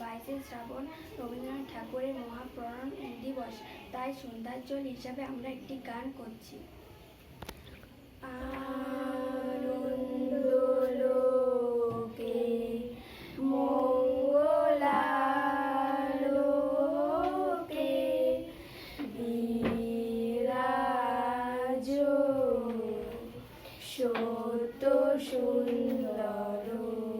বাইশে শ্রাবণ রবীন্দ্রনাথ ঠাকুরের মহাপ্রণন দিবস। তাই সন্ধ্যাঞ্চল হিসাবে আমরা একটি গান করছি। সত্য সুন্দর।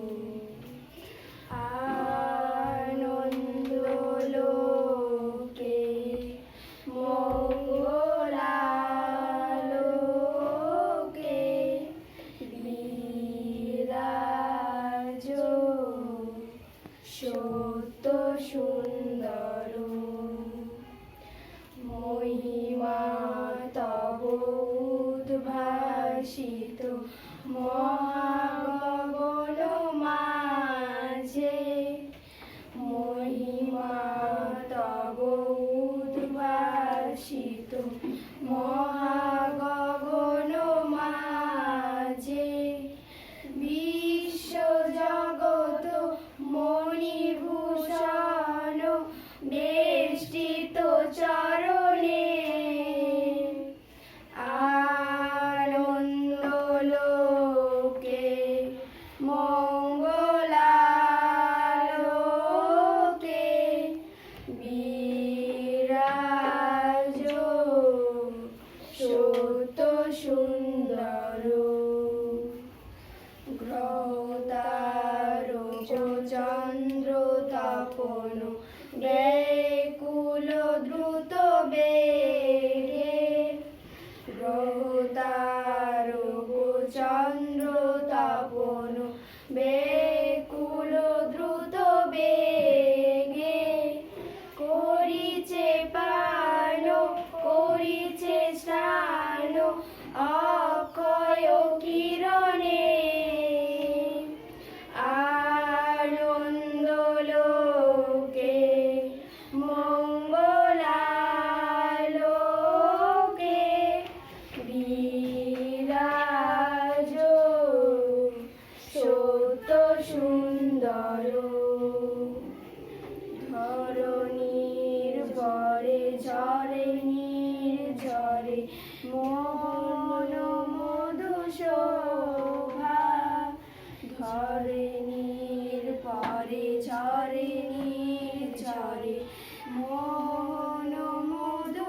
উদ্ভাসিত মহাগণ মাঝে। মহিমা তব উদ্ভাসিত মহাগণ সুন্দর গ্রহতারো চন্দ্র তপন ব্যাকুল দ্রুত বেগে। গ্রহতারো চন্দ্র সুন্দর। ধরণীর পরে ঝরে নীর ঝরে মন মধু ধরে নীর পরে ঝরে নীর ঝরে মন মধু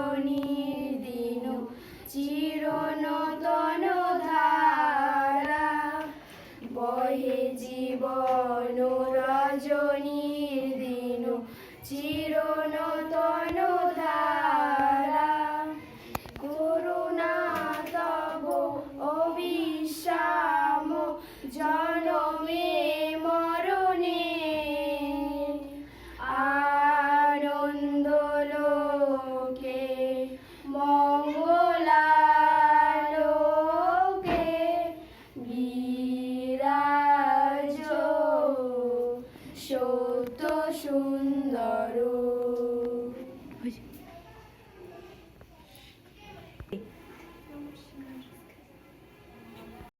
রজনীর দিনু চিরনতন